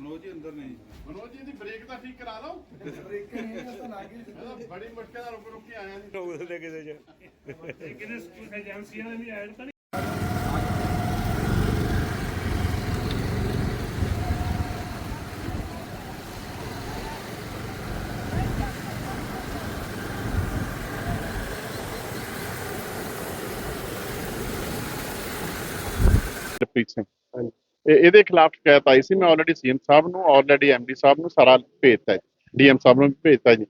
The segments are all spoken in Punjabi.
ਮਨੋਜ ਜੀ ਅੰਦਰ ਨਹੀਂ ਮਨੋਜ ਜੀ ਦੀ ਬ੍ਰੇਕ ਤਾਂ ਠੀਕ ਕਰਾ ਲਓ। ਬ੍ਰੇਕ ਨਹੀਂ ਤਾਂ ਲੱਗ ਬੜੀ ਮੁਸ਼ਕਿਲ ਨਾਲ ਰੁਕ ਰੁਕ ਕੇ ਆਇਆ ਜੀ ਟੋਲ ਦੇ ਕਿਸੇ ਚ। ਕਿਹਨੇ ਏਜੰਸੀਆਂ ਨੇ ਵੀ ਐਡ ਤਾਂ ਜਪ੍ਰੀਤ ਸਿੰਘ ਇਹਦੇ ਖਿਲਾਫ ਸ਼ਿਕਾਇਤ ਆਈ ਸੀ ਮੈਂ ਆਲਰੇਡੀ ਸੀਐਮ ਸਾਹਿਬ ਨੂੰ ਆਲਰੇਡੀ ਐਮਡੀ ਸਾਹਿਬ ਨੂੰ ਸਾਰਾ ਭੇਜਤਾ ਹੈ ਡੀਐਮ ਸਾਹਿਬ ਨੂੰ ਵੀ ਭੇਜਤਾ ਜੀ।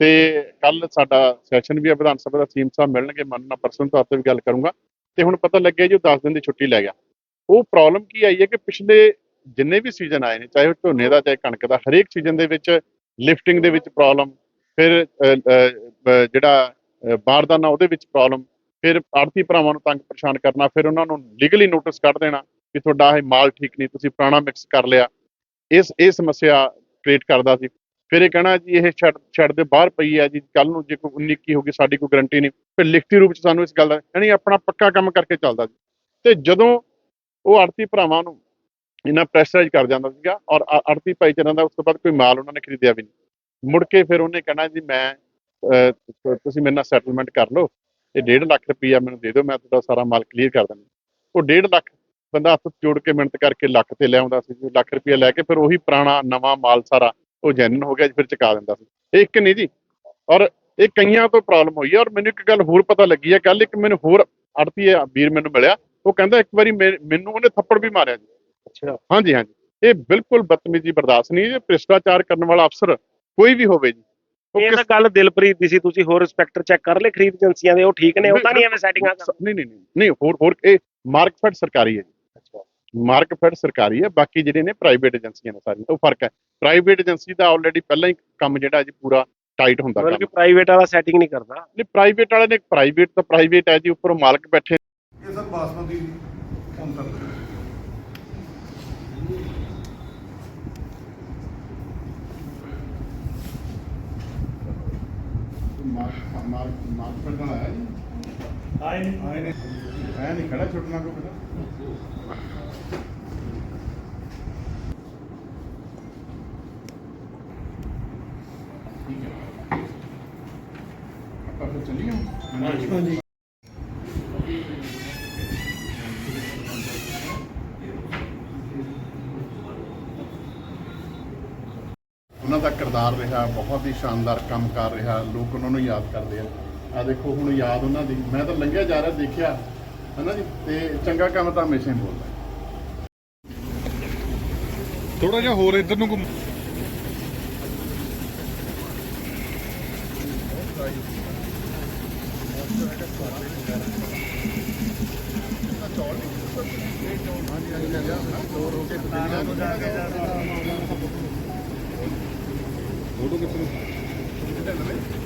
ਤੇ ਕੱਲ ਸਾਡਾ ਸੈਸ਼ਨ ਵੀ ਹੈ ਵਿਧਾਨ ਸਭਾ ਦਾ ਸੀਐਮ ਸਾਹਿਬ ਮਿਲਣਗੇ ਮਨ ਨਾਲ ਪਰਸਨਲ ਤੌਰ ਤੇ ਵੀ ਗੱਲ ਕਰੂੰਗਾ। ਤੇ ਹੁਣ ਪਤਾ ਲੱਗਿਆ ਜੀ ਉਹ 10 ਦਿਨ ਦੀ ਛੁੱਟੀ ਲੈ ਗਿਆ। ਉਹ ਪ੍ਰੋਬਲਮ ਕੀ ਆਈ ਹੈ ਕਿ ਪਿਛਲੇ ਜਿੰਨੇ ਵੀ ਸੀਜ਼ਨ ਆਏ ਨੇ ਚਾਹੇ ਉਹ ਝੋਨੇ ਦਾ ਚਾਹੇ ਕਣਕ ਦਾ ਹਰੇਕ ਸੀਜ਼ਨ ਦੇ ਵਿੱਚ ਲਿਫਟਿੰਗ ਦੇ ਵਿੱਚ ਪ੍ਰੋਬਲਮ ਫਿਰ ਅ, ਅ, ਅ, ਜਿਹੜਾ ਬਾਰਦਾਨਾ ਉਹਦੇ ਵਿੱਚ ਪ੍ਰੋਬਲਮ ਫਿਰ ਆੜਤੀ ਭਰਾਵਾਂ ਨੂੰ ਤੰਗ ਪਰੇਸ਼ਾਨ ਕਰਨਾ ਫਿਰ ਉਹਨਾਂ ਨੂੰ ਲੀਗਲੀ ਨੋਟਿਸ ਕੱਢ ਦੇਣਾ। ਕਿ ਤੁਹਾਡਾ ਇਹ ਮਾਲ ਠੀਕ ਨਹੀਂ, ਤੁਸੀਂ ਪੁਰਾਣਾ ਮਿਕਸ ਕਰ ਲਿਆ। ਇਸ, ਇਹ ਸਮੱਸਿਆ ਕ੍ਰੀਏਟ ਕਰਦਾ ਸੀ। ਫਿਰ ਇਹ ਕਹਿਣਾ ਜੀ, ਇਹ ਛੱਡ ਛੱਡ ਦੇ ਬਾਹਰ ਪਈ ਹੈ ਜੀ ਕੱਲ ਨੂੰ ਜੇ ਕੋਈ 19 ਕੀ ਹੋਗੀ ਸਾਡੀ ਕੋਈ ਗਰੰਟੀ ਨਹੀਂ। ਫਿਰ ਲਿਖਤੀ ਰੂਪ ਚ ਸਾਨੂੰ ਇਸ ਗੱਲ ਦਾ, ਯਾਨੀ ਆਪਣਾ ਪੱਕਾ ਕੰਮ ਕਰਕੇ ਚੱਲਦਾ ਜੀ ਤੇ ਜਦੋਂ ਉਹ ਆੜਤੀ ਭਰਾਵਾਂ ਨੂੰ ਇਹਨਾਂ ਪ੍ਰੈਸ਼ਰਾਈਜ਼ ਕਰ ਜਾਂਦਾ ਸੀਗਾ, ਔਰ ਆ- ਆੜਤੀ ਭਾਈਚਾਰਿਆਂ ਦਾ ਉਸ ਤੋਂ ਬਾਅਦ ਕੋਈ ਮਾਲ ਉਹਨਾਂ ਨੇ ਖਰੀਦਿਆ ਵੀ ਨਹੀਂ। ਮੁੜ ਕੇ ਫਿਰ ਉਹਨੇ ਕਹਿਣਾ ਜੀ, ਮੈਂ ਤੁਸੀਂ ਮੇਰੇ ਨਾਲ ਸੈਟਲਮੈਂਟ ਕਰ ਲਓ। ਇਹ 1.5 ਲੱਖ ਰੁਪਈਆ ਮੈਨੂੰ ਦੇ ਦਿਓ, ਮੈਂ ਤੁਹਾਡਾ ਸਾਰਾ ਮਾਲ ਕਲੀਅਰ ਕਰ ਦਿੰਦਾ। ਉਹ 1.5 ਲੱਖ ਬੰਦਾ ਹੱਥ ਜੋੜ ਕੇ ਮਿਹਨਤ ਕਰਕੇ ਲੱਖ ਤੇ ਲਿਆਉਂਦਾ ਸੀ ਜੀ ਲੱਖ ਰੁਪਈਆ ਲੈ ਕੇ ਫਿਰ ਉਹੀ ਪੁਰਾਣਾ ਨਵਾਂ ਮਾਲ ਸਾਰਾ ਉਹ ਜੈਨੂਨ ਹੋ ਗਿਆ ਜੀ, ਫਿਰ ਚੁਕਾ ਦਿੰਦਾ ਸੀ। ਇਹ ਇੱਕ ਨਹੀਂ ਜੀ ਔਰ ਇਹ ਕਈਆਂ ਤੋਂ ਪ੍ਰੋਬਲਮ ਹੋਈ ਹੈ ਔਰ ਮੈਨੂੰ ਇੱਕ ਗੱਲ ਹੋਰ ਪਤਾ ਲੱਗੀ ਹੈ ਕੱਲ ਇੱਕ ਮੈਨੂੰ ਹੋਰ ਆੜਤੀ ਵੀਰ ਮੈਨੂੰ ਮਿਲਿਆ ਉਹ ਕਹਿੰਦਾ ਇੱਕ ਵਾਰੀ ਮੈਨੂੰ ਉਹਨੇ ਥੱਪੜ ਵੀ ਮਾਰਿਆ ਜੀ। ਅੱਛਾ। ਹਾਂਜੀ ਹਾਂਜੀ। ਇਹ ਬਿਲਕੁਲ ਬਦਤਮੀਜ਼ੀ ਬਰਦਾਸ਼ਤ ਨਹੀਂ ਇਹ ਭ੍ਰਿਸ਼ਟਾਚਾਰ ਕਰਨ ਵਾਲਾ ਅਫਸਰ ਕੋਈ ਵੀ ਹੋਵੇ ਜੀ। ਉਹ ਇਹ ਕਿਸ- ਤਾਂ ਗੱਲ ਦਿਲਪ੍ਰੀਤ ਦੀ ਸੀ ਤੁਸੀਂ ਹੋਰ ਇੰਸਪੈਕਟਰ ਚੈੱਕ ਕਰ ਲਏ ਖਰੀਦ ਏਜੰਸੀਆਂ ਦੇ ਉਹ ਠੀਕ ਨੇ ਉਹ ਤਾਂ ਨਹੀਂ ਐਵੇਂ ਸੈਟਿੰਗਾਂ ਨਹੀਂ ਨਹੀਂ ਨਹੀਂ ਹੋਰ ਹੋਰ ਇਹ ਮਾਰਕਫੈਡ ਸਰਕਾਰੀ ਹੈ ਜੀ। ਮਾਰਕਫੈਡ ਸਰਕਾਰੀ ਹੈ ਬਾਕੀ ਜਿਹੜੇ ਨੇ ਪ੍ਰਾਈਵੇਟ ਏਜੰਸੀਆਂ ਨੇ ਸਾਰੀਆਂ ਉਹ ਫ਼ਰਕ ਹੈ। ਪ੍ਰਾਈਵੇਟ ਏਜੰਸੀ ਦਾ ਆਲਰੇਡੀ ਪਹਿਲਾਂ ਹੀ ਕੰਮ ਜਿਹੜਾ ਜੀ ਪੂਰਾ ਟਾਈਟ ਹੁੰਦਾ ਕੰਮ। ਕਿ ਪ੍ਰਾਈਵੇਟ ਵਾਲਾ ਸੈਟਿੰਗ ਨਹੀਂ ਕਰਦਾ। ਨਹੀਂ ਪ੍ਰਾਈਵੇਟ ਵਾਲੇ ਨੇ ਪ੍ਰਾਈਵੇਟ ਤਾਂ ਪ੍ਰਾਈਵੇਟ ਹੈ ਜੀ ਉੱਪਰੋਂ ਮਾਲਕ ਬੈਠੇ। ਇਹ ਸਰ ਬਾਸਮਤੀ ਅੰਦਰ ਮਾਰਕ ਮਾਰਕ ਮਾਰਕਫੈਡ ਦਾ ਆਇਆ ਜੀ। ਆਏ ਨਹੀਂ। ਆਏ ਨੇ ਐ ਨਹੀਂ ਖੜਾ ਛੁੱਟਣਾ ਕੋ ਬੇਟਾ ਠੀਕ ਹੈ ਆਪਾਂ ਫਿਰ ਚੱਲੀਏ ਹਾਂਜੀ। ਉਹਨਾਂ ਦਾ ਕਿਰਦਾਰ ਰਿਹਾ ਬਹੁਤ ਹੀ ਸ਼ਾਨਦਾਰ ਕੰਮ ਕਰ ਰਿਹਾ ਲੋਕ ਉਹਨਾਂ ਨੂੰ ਯਾਦ ਕਰਦੇ ਆ। ਆ ਦੇਖੋ ਹੁਣ ਯਾਦ ਉਹਨਾਂ ਦੀ। ਮੈਂ ਤਾਂ ਲੰਘਿਆ ਜਾ ਰਿਹਾ ਦੇਖਿਆ। ਹਨਾ ਜੀ? ਤੇ ਚੰਗਾ ਕੰਮ ਤਾਂ ਹਮੇਸ਼ਾ ਹੀ ਬੋਲਦਾ। ਥੋੜਾ ਜਿਹਾ ਹੋਰ ਇੱਧਰ ਨੂੰ ਘੁੰਮ। ਫੋਟੋ ਕਿੱਥੇ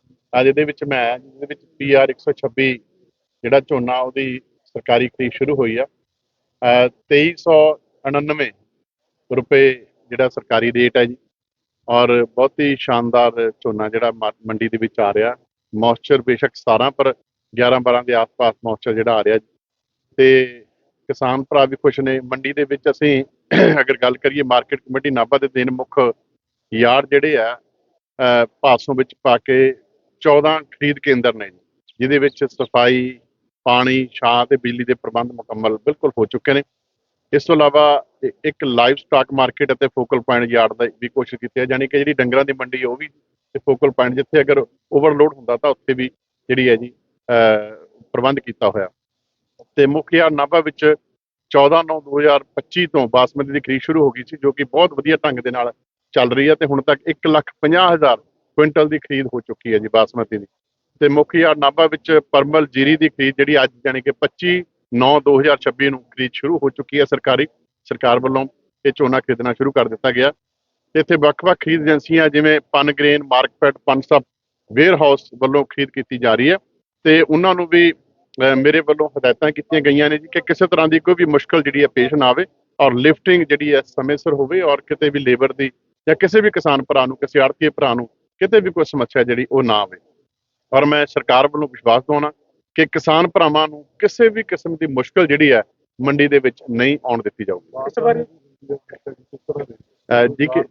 ਅੱਜ ਇਹਦੇ ਵਿੱਚ ਮੈਂ, ਜਿਹਦੇ ਵਿੱਚ ਪੀਆਰ 126 ਜਿਹੜਾ ਝੋਨਾ ਉਹਦੀ ਸਰਕਾਰੀ ਖਰੀਦ ਸ਼ੁਰੂ ਹੋਈ ਆ, ਅਹ 2399 ਰੁਪਏ ਜਿਹੜਾ ਸਰਕਾਰੀ ਰੇਟ ਹੈ ਜੀ, ਔਰ ਬਹੁਤ ਹੀ ਸ਼ਾਨਦਾਰ ਝੋਨਾ ਜਿਹੜਾ ਮਾ- ਮੰਡੀ ਦੇ ਵਿੱਚ ਆ ਰਿਹਾ। ਮੌਇਸਚਰ ਬੇਸ਼ੱਕ 17 ਪਰ 11 12 ਦੇ ਆਸ-ਪਾਸ ਮੌਇਸਚਰ ਜਿਹੜਾ ਆ ਰਿਹਾ ਜੀ। ਤੇ ਕਿਸਾਨ ਭਰਾ ਵੀ ਖੁਸ਼ ਨੇ। ਮੰਡੀ ਦੇ ਵਿੱਚ ਅਸੀਂ ਅਗਰ ਗੱਲ ਕਰੀਏ ਮਾਰਕੀਟ ਕਮੇਟੀ ਨਾਭਾ ਦੇ ਦਿਨ ਮੁੱਖ ਯਾਰ ਜਿਹੜੇ ਆ ਪਾਸੋਂ ਵਿੱਚ ਪਾ ਕੇ 14 ਖਰੀਦ ਕੇਂਦਰ ਨੇ ਜਿਹਦੇ ਵਿੱਚ ਸਫ਼ਾਈ, ਪਾਣੀ, ਛਾਂ ਤੇ ਬਿਜਲੀ ਦੇ ਪ੍ਰਬੰਧ ਮੁਕੰਮਲ ਬਿਲਕੁਲ ਹੋ ਚੁੱਕੇ ਨੇ। ਇਸ ਤੋਂ ਇਲਾਵਾ ਇੱਕ ਲਾਈਵ ਸਟਾਕ ਮਾਰਕੀਟ ਅਤੇ ਫੋਕਲ ਪੁਆਇੰਟ ਯਾਰਡ ਦਾ ਵੀ ਕੋਸ਼ਿਸ਼ ਕੀਤੀ ਹੈ ਯਾਨੀ ਕਿ ਜਿਹੜੀ ਡੰਗਰਾਂ ਦੀ ਮੰਡੀ ਉਹ ਵੀ ਤੇ ਫੋਕਲ ਪੁਆਇੰਟ ਜਿੱਥੇ ਅਗਰ ਓਵਰਲੋਡ ਹੁੰਦਾ ਤਾਂ ਉੱਥੇ ਵੀ ਜਿਹੜੀ ਹੈ ਜੀ ਪ੍ਰਬੰਧ ਕੀਤਾ ਹੋਇਆ। ਤੇ ਮੁਖਿਆ ਨਾਭਾ ਵਿੱਚ 14 9 2025 ਤੋਂ ਬਾਸਮਤੀ ਦੀ ਖਰੀਦ ਸ਼ੁਰੂ ਹੋ ਗਈ ਸੀ, ਜੋ ਕਿ ਬਹੁਤ ਵਧੀਆ ਢੰਗ ਦੇ ਨਾਲ ਚੱਲ ਰਹੀ ਹੈ ਤੇ ਹੁਣ ਤੱਕ 1 ਲੱਖ 50 ਹਜ਼ਾਰ ਕੁਇੰਟਲ ਦੀ ਖਰੀਦ ਹੋ ਚੁੱਕੀ ਹੈ ਜੀ ਬਾਸਮਤੀ ਦੀ। ਤੇ ਮੁੱਖ ਯਾਰ ਨਾਭਾ ਵਿੱਚ ਪਰਮਲ ਜੀਰੀ ਦੀ ਖਰੀਦ ਜਿਹੜੀ ਅੱਜ ਯਾਨੀ ਕਿ 25 9 2026 ਨੂੰ ਖਰੀਦ ਸ਼ੁਰੂ ਹੋ ਚੁੱਕੀ ਹੈ ਸਰਕਾਰੀ, ਸਰਕਾਰ ਵੱਲੋਂ ਇਹ ਝੋਨਾ ਖਰੀਦਣਾ ਸ਼ੁਰੂ ਕਰ ਦਿੱਤਾ ਗਿਆ। ਇੱਥੇ ਵੱਖ-ਵੱਖ ਖਰੀਦ ਏਜੰਸੀਆਂ ਜਿਵੇਂ ਪਨਗ੍ਰੇਨ ਮਾਰਕਫੈਟ ਪਨਸਪ ਵੇਅਰ ਹਾਊਸ ਵੱਲੋਂ ਖਰੀਦ ਕੀਤੀ ਜਾ ਰਹੀ ਹੈ। ਤੇ ਉਹਨਾਂ ਨੂੰ ਵੀ ਮੇਰੇ ਵੱਲੋਂ ਹਦਾਇਤਾਂ ਕੀਤੀਆਂ ਗਈਆਂ ਨੇ ਜੀ ਕਿ ਕਿਸੇ ਤਰ੍ਹਾਂ ਦੀ ਕੋਈ ਵੀ ਮੁਸ਼ਕਲ ਜਿਹੜੀ ਹੈ ਪੇਸ਼ ਨਾ ਆਵੇ ਔਰ ਲਿਫਟਿੰਗ ਜਿਹੜੀ ਹੈ ਸਮੇਂ ਸਿਰ ਹੋਵੇ ਔਰ ਕਿਤੇ ਵੀ ਲੇਬਰ ਦੀ ਜਾਂ ਕਿਸੇ ਵੀ ਕਿਸਾਨ ਭਰਾ ਨੂੰ, ਕਿਸੇ ਆੜਤੀਏ ਭਰਾ ਨੂੰ ਕਿਤੇ ਵੀ ਕੋਈ ਸਮੱਸਿਆ ਜਿਹੜੀ ਉਹ ਨਾ ਆਵੇ। ਔਰ ਮੈਂ ਸਰਕਾਰ ਵੱਲੋਂ ਵਿਸ਼ਵਾਸ ਦਿਵਾਉਣਾ ਕਿ ਕਿਸਾਨ ਭਰਾਵਾਂ ਨੂੰ ਕਿਸੇ ਵੀ ਕਿਸਮ ਦੀ ਮੁਸ਼ਕਲ ਜਿਹੜੀ ਹੈ ਮੰਡੀ ਦੇ ਵਿੱਚ ਨਹੀਂ ਆਉਣ ਦਿੱਤੀ ਜਾਊਗੀ। ਇਸ ਵਾਰੀ? ਜੀ ਕਿ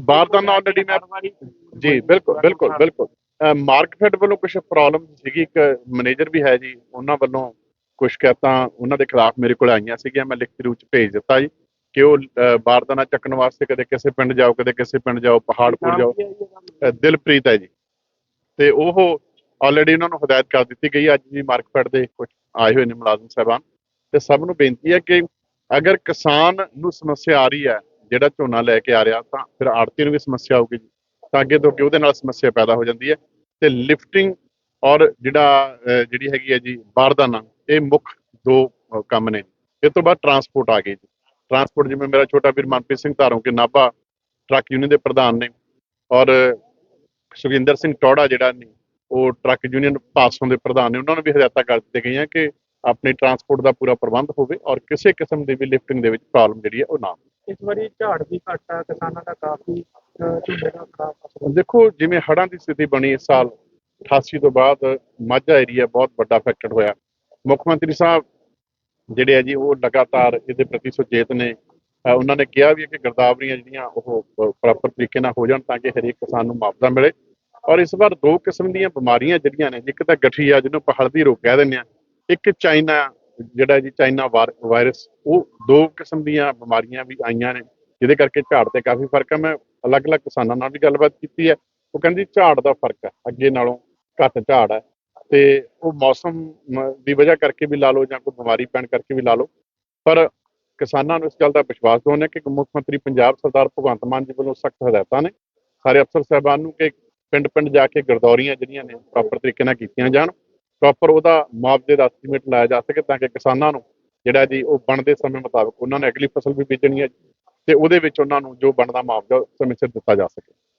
ਬਾਰਦਾਨਾ already ਮੈਂ- ਜੀ ਬਿਲਕੁਲ ਬਿਲਕੁਲ ਬਿਲਕੁਲ। ਮਾਰਕਫੈਟ ਵੱਲੋਂ ਕੁਝ ਪ੍ਰੋਬਲਮ ਸੀਗੀ ਇੱਕ ਮੈਨੇਜਰ ਵੀ ਹੈ ਜੀ ਉਹਨਾਂ ਵੱਲੋਂ ਕੁਝ ਸ਼ਿਕਾਇਤਾਂ ਉਹਨਾਂ ਦੇ ਖਿਲਾਫ ਮੇਰੇ ਕੋਲ ਆਈਆਂ ਸੀਗੀਆਂ ਮੈਂ ਲਿਖਤੀ ਰੂਪ ਚ ਭੇਜ ਦਿੱਤਾ ਜੀ। ਕਿ ਉਹ ਬਾਰਦਾਨਾ ਚੱਕਣ ਵਾਸਤੇ ਕਦੇ ਕਿਸੇ ਪਿੰਡ ਜਾਓ ਕਦੇ ਕਿਸੇ ਪਿੰਡ ਜਾਓ ਪਹਾੜਪੁਰ ਜਾਓ। ਦਿਲਪ੍ਰੀਤ ਹੈ ਜੀ। ਤੇ ਉਹ ਆਲਰੇਡੀ ਉਹਨਾਂ ਨੂੰ ਹਦਾਇਤ ਕਰ ਦਿੱਤੀ ਗਈ। ਅੱਜ ਵੀ ਮਾਰਕਫੈਟ ਦੇ ਕੁਝ ਆਏ ਹੋਏ ਨੇ ਮੁਲਾਜ਼ਮ ਸਾਹਿਬਾਨ। ਤੇ ਸਭ ਨੂੰ ਬੇਨਤੀ ਹੈ ਕਿ ਅਗਰ ਕਿਸਾਨ ਨੂੰ ਸਮੱਸਿਆ ਆ ਰਹੀ ਹੈ ਜਿਹੜਾ ਝੋਨਾ ਲੈ ਕੇ ਆ ਰਿਹਾ ਤਾਂ ਫਿਰ ਆੜਤੀ ਨੂੰ ਵੀ ਸਮੱਸਿਆ ਆਊਗੀ ਜੀ। ਤਾਂ ਅੱਗੇ ਤੋਂ ਅੱਗੇ ਉਹਦੇ ਨਾਲ ਸਮੱਸਿਆ ਪੈਦਾ ਹੋ ਜਾਂਦੀ ਹੈ। ਤੇ ਲਿਫਟਿੰਗ ਔਰ ਜਿਹੜਾ ਜਿਹੜੀ ਹੈਗੀ ਹੈ ਜੀ ਬਾਰਦਾਨਾ ਇਹ ਮੁੱਖ ਦੋ ਕੰਮ ਨੇ। ਇਸ ਤੋਂ ਬਾਅਦ ਟਰਾਂਸਪੋਰਟ ਆ ਗਈ ਜੀ। ਟਰਾਂਸਪੋਰਟ ਜਿਵੇਂ ਮੇਰਾ ਛੋਟਾ ਵੀਰ ਮਨਪ੍ਰੀਤ ਸਿੰਘ ਧਾਰੋਂ ਕੇ ਨਾਭਾ ਟਰੱਕ ਯੂਨੀਅਨ ਦੇ ਪ੍ਰਧਾਨ ਨੇ ਔਰ ਸੁਖਿੰਦਰ ਸਿੰਘ ਟੌੜਾ ਜਿਹੜਾ ਨੇ ਉਹ ਟਰੱਕ ਯੂਨੀਅਨ ਪਾਸੋਂ ਦੇ ਪ੍ਰਧਾਨ ਨੇ ਉਹਨਾਂ ਨੂੰ ਵੀ ਹਦਾਇਤਾਂ ਕਰ ਦਿੱਤੀਆਂ ਗਈਆਂ ਕਿ ਆਪਣੀ ਟਰਾਂਸਪੋਰਟ ਦਾ ਪੂਰਾ ਪ੍ਰਬੰਧ ਹੋਵੇ ਔਰ ਕਿਸੇ ਕਿਸਮ ਦੀ ਵੀ ਲਿਫਟਿੰਗ ਦੇ ਵਿੱਚ ਪ੍ਰੋਬਲਮ ਜਿਹੜੀ ਹੈ ਉਹ ਨਾ। ਇਸ ਵਾਰੀ ਝਾੜ ਵੀ ਘੱਟ ਆ ਕਿਸਾਨਾਂ ਦਾ ਕਾਫੀ ਝੋਨੇ ਦਾ ਖਰਾਬ ਦੇਖੋ ਜਿਵੇਂ ਹੜ੍ਹਾਂ ਦੀ ਸਥਿਤੀ ਬਣੀ ਇਸ ਸਾਲ 88 ਤੋਂ ਬਾਅਦ ਮਾਝਾ ਏਰੀਆ ਬਹੁਤ ਵੱਡਾ ਅਫੈਕਟਡ ਹੋਇਆ ਮੁੱਖ ਮੰਤਰੀ ਸਾਹਿਬ ਜਿਹੜੇ ਆ ਜੀ, ਉਹ ਲਗਾਤਾਰ ਇਹਦੇ ਪ੍ਰਤੀ ਸੁਚੇਤ ਨੇ। ਉਹਨਾਂ ਨੇ ਕਿਹਾ ਵੀ ਹੈ ਕਿ ਗਰਦਾਵਰੀਆਂ ਜਿਹੜੀਆਂ, ਉਹ ਪ੍ਰੋਪਰ ਤਰੀਕੇ ਨਾਲ ਹੋ ਜਾਣ ਤਾਂ ਕਿ ਹਰੇਕ ਕਿਸਾਨ ਨੂੰ ਮੁਆਵਜ਼ਾ ਮਿਲੇ। ਔਰ ਇਸ ਵਾਰ ਦੋ ਕਿਸਮ ਦੀਆਂ ਬਿਮਾਰੀਆਂ ਜਿਹੜੀਆਂ ਨੇ, ਇੱਕ ਤਾਂ ਗਠੀਆ ਜਿਹਨੂੰ ਆਪਾਂ ਹਲਦੀ ਰੋਗ ਕਹਿ ਦਿੰਦੇ ਆ, ਇੱਕ ਚਾਈਨਾ, ਜਿਹੜਾ ਜੀ ਚਾਈਨਾ ਵਾਰ- ਵਾਇਰਸ, ਉਹ ਦੋ ਕਿਸਮ ਦੀਆਂ ਬਿਮਾਰੀਆਂ ਵੀ ਆਈਆਂ ਨੇ, ਜਿਹਦੇ ਕਰਕੇ ਝਾੜ ਤੇ ਕਾਫੀ ਫ਼ਰਕ ਹੈ ਮੈਂ ਅਲੱਗ-ਅਲੱਗ ਕਿਸਾਨਾਂ ਨਾਲ ਵੀ ਗੱਲਬਾਤ ਕੀਤੀ ਹੈ। ਉਹ ਕਹਿੰਦੇ ਝਾੜ ਦਾ ਫ਼ਰਕ ਹੈ ਅੱਗੇ ਨਾਲੋਂ ਘੱਟ ਝਾੜ ਹੈ ਤੇ ਉਹ ਮੌਸਮ ਦੀ ਵਜ੍ਹਾ ਕਰਕੇ ਵੀ ਲਾ ਲਓ ਜਾਂ ਕੋਈ ਬਿਮਾਰੀ ਪੈਣ ਕਰਕੇ ਵੀ ਲਾ ਲਓ। ਪਰ ਕਿਸਾਨਾਂ ਨੂੰ ਇਸ ਗੱਲ ਦਾ ਵਿਸ਼ਵਾਸ ਦਿਵਾਉਂਦੇ ਹਾਂ ਕਿ ਮੁੱਖ ਮੰਤਰੀ ਪੰਜਾਬ ਸਰਦਾਰ ਭਗਵੰਤ ਮਾਨ ਜੀ ਵੱਲੋਂ ਸਖਤ ਹਦਾਇਤਾਂ ਨੇ। ਸਾਰੇ ਅਫਸਰ ਸਾਹਿਬਾਨ ਨੂੰ ਕਿ ਪਿੰਡ-ਪਿੰਡ ਜਾ ਕੇ ਗਰਦੌਰੀਆਂ ਜਿਹੜੀਆਂ ਨੇ ਪ੍ਰੋਪਰ ਤਰੀਕੇ ਨਾਲ ਕੀਤੀਆਂ ਜਾਣ। ਪ੍ਰੋਪਰ ਉਹਦਾ ਮੁਆਵਜ਼ੇ ਦਾ ਐਸਟੀਮੇਟ ਲਾਇਆ ਜਾ ਸਕੇ ਤਾਂ ਕਿ ਕਿਸਾਨਾਂ ਨੂੰ ਜਿਹੜਾ ਜੀ ਉਹ ਬਣਦੇ ਸਮੇਂ ਮੁਤਾਬਕ ਉਹਨਾਂ ਨੇ ਅਗਲੀ ਫਸਲ ਵੀ ਬੀਜਣੀ ਹੈ ਤੇ ਉਹਦੇ ਵਿੱਚ ਉਹਨਾਂ ਨੂੰ ਜੋ ਬਣਦਾ ਮੁਆਵਜ਼ਾ ਸਮੇਂ ਸਿਰ ਦਿੱਤਾ ਜਾ ਸਕੇ।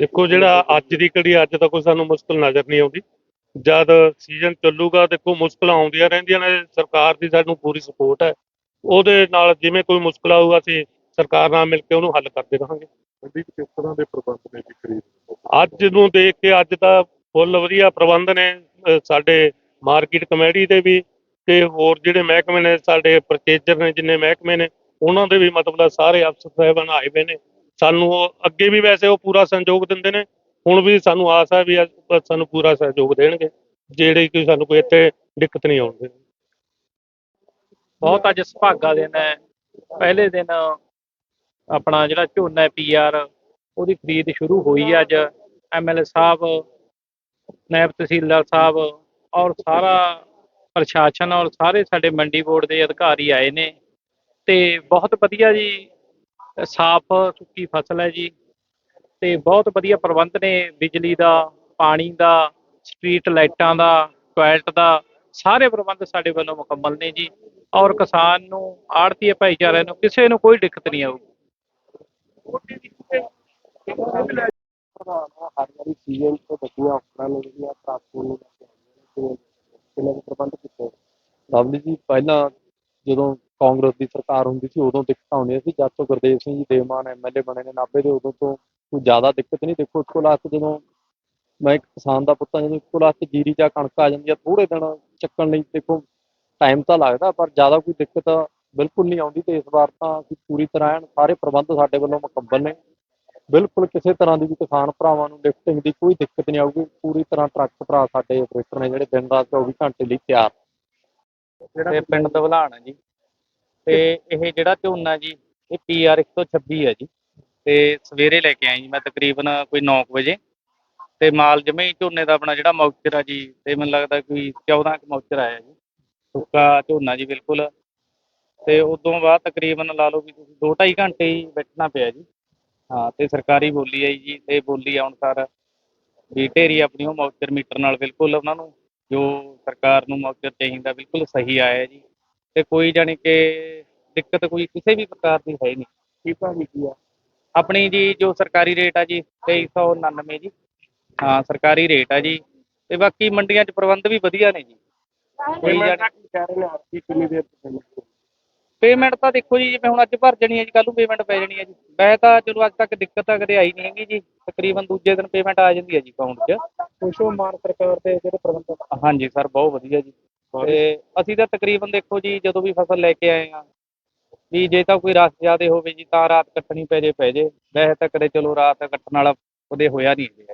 ਦੇਖੋ ਜਿਹੜਾ ਅੱਜ ਦੀ ਘੜੀ ਅੱਜ ਤਾਂ ਕੋਈ ਸਾਨੂੰ ਮੁਸ਼ਕਲ ਨਜ਼ਰ ਨਹੀਂ ਆਉਂਦੀ। ਜਦ ਸੀਜ਼ਨ ਚੱਲੂਗਾ ਦੇਖੋ ਮੁਸ਼ਕਲਾਂ ਆਉਂਦੀਆਂ ਰਹਿੰਦੀਆਂ ਨੇ ਸਰਕਾਰ ਦੀ ਸਾਨੂੰ ਪੂਰੀ ਸਪੋਰਟ ਹੈ। ਉਹਦੇ ਨਾਲ ਜਿਵੇਂ ਕੋਈ ਮੁਸ਼ਕਲ ਆਊਗਾ ਅਸੀਂ ਸਰਕਾਰ ਨਾਲ ਮਿਲ ਕੇ ਉਹਨੂੰ ਹੱਲ ਕਰਦੇ ਰਹਾਂਗੇ। ਮੰਡੀ ਕਿਸ ਤਰ੍ਹਾਂ ਦੇ ਪ੍ਰਬੰਧ ਨੇ ਜੀ ਖਰੀਦ ਅੱਜ ਨੂੰ ਦੇਖ ਕੇ ਅੱਜ ਤਾਂ ਫੁੱਲ ਵਧੀਆ ਪ੍ਰਬੰਧ ਨੇ ਸਾਡੇ ਮਾਰਕੀਟ ਕਮੇਟੀ ਦੇ ਵੀ ਤੇ ਹੋਰ ਜਿਹੜੇ ਮਹਿਕਮੇ ਨੇ ਸਾਡੇ ਪਰਚੇਜਰ ਨੇ ਜਿੰਨੇ ਮਹਿਕਮੇ ਨੇ ਉਹਨਾਂ ਦੇ ਵੀ ਮਤਲਬ ਸਾਰੇ ਅਫਸਰ ਸਾਹਿਬਾਨ ਆਏ ਹੋਏ ਨੇ। ਸਾਨੂੰ ਉਹ ਅੱਗੇ ਵੀ ਵੈਸੇ ਉਹ ਪੂਰਾ ਸਹਿਯੋਗ ਦਿੰਦੇ ਨੇ। ਹੁਣ ਵੀ ਸਾਨੂੰ ਆਸ ਹੈ ਵੀ ਸਾਨੂੰ ਪੂਰਾ ਸਹਿਯੋਗ ਦੇਣਗੇ। ਜਿਹੜੇ ਕਿ ਸਾਨੂੰ ਕੋਈ ਇੱਥੇ ਦਿੱਕਤ ਨਹੀਂ ਆਉਣ ਬਹੁਤ ਅੱਜ ਸੁਭਾਗਾ ਦਿਨ ਹੈ। ਪਹਿਲੇ ਦਿਨ ਆਪਣਾ ਜਿਹੜਾ ਝੋਨਾ ਹੈ ਪੀਆਰ ਉਹਦੀ ਖਰੀਦ ਸ਼ੁਰੂ ਹੋਈ ਹੈ ਅੱਜ। ਐਮਐਲਏ ਸਾਹਿਬ, ਨਾਇਬ ਤਹਿਸੀਲਦਾਰ ਸਾਹਿਬ ਔਰ ਸਾਰਾ ਪ੍ਰਸ਼ਾਸਨ ਔਰ ਸਾਰੇ ਸਾਡੇ ਮੰਡੀ ਬੋਰਡ ਦੇ ਅਧਿਕਾਰੀ ਆਏ ਨੇ। ਤੇ ਬਹੁਤ ਵਧੀਆ ਜੀ ਸਾਫ਼ ਸੁੱਕੀ ਫਸਲ ਹੈ ਜੀ ਤੇ ਬਹੁਤ ਵਧੀਆ ਪ੍ਰਬੰਧ ਨੇ ਬਿਜਲੀ ਦਾ ਪਾਣੀ ਦਾ ਸਟਰੀਟ ਲਾਈਟਾਂ ਦਾ ਟਾਇਲਟ ਦਾ ਸਾਰੇ ਪ੍ਰਬੰਧ ਸਾਡੇ ਵੱਲੋਂ ਮੁਕੰਮਲ ਨੇ ਜੀ ਔਰ ਕਿਸਾਨ ਨੂੰ ਆੜਤੀਏ ਭਾਈਚਾਰੇ ਨੂੰ ਕਿਸੇ ਨੂੰ ਕੋਈ ਦਿੱਕਤ ਨਹੀਂ ਆਊਗੀ। ਹਰ ਵਾਰੀ ਸੀਜ਼ਨ ਤੋਂ ਬਚੀਆਂ ਨੇ ਜਿਹੜੀਆਂ ਨੇ ਕਿਵੇਂ ਪ੍ਰਬੰਧ ਕੀਤੇ। ਲਵਲੀ ਜੀ ਪਹਿਲਾਂ ਜਦੋਂ ਕਾਂਗਰਸ ਦੀ ਸਰਕਾਰ ਹੁੰਦੀ ਸੀ, ਉਦੋਂ ਦਿੱਕਤਾਂ ਆਉਂਦੀਆਂ ਸੀ। ਜਦ ਤੋਂ ਗੁਰਦੇਵ ਸਿੰਘ ਜੀ ਦੇਵਮਾਨ ਐਮਐਲਏ ਬਣੇ ਨੇ ਨਾਭੇ ਦੇ, ਉਦੋਂ ਤੋਂ ਕੋਈ ਜ਼ਿਆਦਾ ਦਿੱਕਤ ਨਹੀਂ। ਦੇਖੋ ਇੱਕੋ ਲਾਸਟ ਜਦੋਂ ਮੈਂ ਇੱਕ ਕਿਸਾਨ ਦਾ ਪੁੱਤ ਹਾਂ, ਜਦੋਂ ਇੱਕੋ ਲਾਸਟ ਜੀਰੀ ਜਾਂ ਕਣਕ ਆ ਜਾਂਦੀ ਆ ਥੋੜੇ ਦਿਨ ਚੱਕਣ ਲਈ ਦੇਖੋ ਟਾਈਮ ਤਾਂ ਲੱਗਦਾ, ਪਰ ਜ਼ਿਆਦਾ ਕੋਈ ਦਿੱਕਤ ਬਿਲਕੁਲ ਨਹੀਂ ਆਉਂਦੀ। ਤੇ ਇਸ ਵਾਰ ਤਾਂ ਅਸੀਂ ਪੂਰੀ ਤਰ੍ਹਾਂ ਐਨ ਸਾਰੇ ਪ੍ਰਬੰਧ ਸਾਡੇ ਵੱਲੋਂ ਮੁਕੰਮਲ ਨੇ। ਬਿਲਕੁਲ ਕਿਸੇ ਤਰ੍ਹਾਂ ਦੀ ਵੀ ਕਿਸਾਨ ਭਰਾਵਾਂ ਨੂੰ ਲਿਫਟਿੰਗ ਦੀ ਕੋਈ ਦਿੱਕਤ ਨਹੀਂ ਆਊਗੀ। ਪੂਰੀ ਤਰ੍ਹਾਂ ਟਰੱਕ ਭਰਾ ਸਾਡੇ ਆਪਰੇਟਰ ਨੇ, ਜਿਹੜੇ ਦਿਨ ਰਾਤ 24 ਘੰਟੇ ਲਈ ਤਿਆਰ। ਤੇ ਪਿੰਡ ਦਵਲਾਣ ਹੈ ਜੀ। ਤੇ ਇਹ ਜਿਹੜਾ ਝੋਨਾ ਜੀ, ਇਹ ਪੀਆਰ 126 ਹੈ ਜੀ। ਤੇ ਸਵੇਰੇ ਲੈ ਕੇ ਆਏ ਜੀ, ਮੈਂ ਤਕਰੀਬਨ ਕੋਈ 9 ਕੁ ਵਜੇ। ਤੇ ਮਾਲ ਜਮੇ ਝੋਨੇ ਦਾ ਆਪਣਾ ਜਿਹੜਾ ਮੌਚਰ ਆ ਜੀ, ਤੇ ਮੈਨੂੰ ਲੱਗਦਾ ਕੋਈ 14 ਕੁ ਮੌਚਰ ਆਇਆ ਜੀ। ਸੁੱਕਾ ਝੋਨਾ ਜੀ, ਬਿਲਕੁਲ। ਤੇ ਉਦੋਂ ਬਾਅਦ ਤਕਰੀਬਨ ਲਾ ਲਓ ਵੀ ਤੁਸੀਂ 2.5 ਘੰਟੇ ਹੀ ਬੈਠਣਾ ਪਿਆ ਜੀ। ਹਾਂ, ਤੇ ਸਰਕਾਰੀ ਬੋਲੀ ਆਈ ਜੀ, ਤੇ ਬੋਲੀ ਆਉਣ ਸਾਰ ਵੀ ਢੇਰੀ ਆਪਣੀ ਉਹ ਮੌਚਰ ਮੀਟਰ ਨਾਲ ਬਿਲਕੁਲ ਉਹਨਾਂ ਨੂੰ, ਜੋ ਸਰਕਾਰ ਨੂੰ ਮੌਕਾ ਚਾਹੀਦਾ, ਬਿਲਕੁਲ ਸਹੀ ਆਇਆ ਜੀ। ਤੇ ਕੋਈ ਜਾਣੀ ਕਿ ਦਿੱਕਤ ਕੋਈ ਕਿਸੇ ਵੀ ਪ੍ਰਕਾਰ ਦੀ ਹੈ ਨਹੀਂ। ਕੀ ਭਾਅ ਕੀ ਆ। ਆਪਣੀ ਜੀ ਜੋ ਸਰਕਾਰੀ ਰੇਟ ਆ ਜੀ 2399 ਜੀ। ਹਾਂ ਸਰਕਾਰੀ ਰੇਟ ਆ ਜੀ। ਤੇ ਬਾਕੀ ਮੰਡੀਆਂ 'ਚ ਪ੍ਰਬੰਧ ਵੀ ਵਧੀਆ ਨੇ ਜੀ। ਕੋਈ ਪੇਮੈਂਟ ਜਾਣੀ- ਦਾ ਕੀ ਕਹਿ ਰਹੇ ਨੇ ਆਪਕੀ ਕਿੰਨੀ ਦੇਰ ਤੱਕ ਪੇਮੈਂਟ ਤਾਂ ਦੇਖੋ ਜੀ ਜਿਵੇਂ ਹੁਣ ਅੱਜ ਭਰ ਜਾਣੀ ਹੈ ਜੀ ਕੱਲ ਨੂੰ ਪੇਮੈਂਟ ਪੈ ਜਾਣੀ ਹੈ ਜੀ। ਵੈਸੇ ਤਾਂ ਚਲੋ ਅੱਜ ਤੱਕ ਦਿੱਕਤ ਤਾਂ ਕਦੇ ਆਈ ਨਹੀਂ ਹੈਗੀ ਜੀ। ਤਕਰੀਬਨ ਦੂਜੇ ਦਿਨ ਪੇਮੈਂਟ ਆ ਜਾਂਦੀ ਹੈ ਜੀ ਅਕਾਊਂਟ 'ਚ। ਖੁਸ਼ੋ ਮਾਨ ਸਰਕਾਰ ਦੇ ਜਿਹੜੇ ਪ੍ਰਬੰਧ ਹਾਂਜੀ ਸਰ ਬਹੁਤ ਵਧੀਆ ਜੀ। ਤੇ ਅਸੀਂ ਤਾਂ ਤਕਰੀਬਨ ਦੇਖੋ ਜੀ, ਜਦੋਂ ਵੀ ਫਸਲ ਲੈ ਕੇ ਆਏ ਆ ਵੀ ਜੇ ਤਾਂ ਕੋਈ ਰਸ ਜ਼ਿਆਦੇ ਹੋਵੇ ਜੀ, ਤਾਂ ਰਾਤ ਕੱਟਣੀ ਪੈ ਜੇ ਪੈ ਜੇ। ਵੈਸੇ ਤਾਂ ਕਦੇ ਚਲੋ ਰਾਤ ਕੱਟਣ ਵਾਲਾ ਕਦੇ ਹੋਇਆ ਨਹੀਂ ਜੀ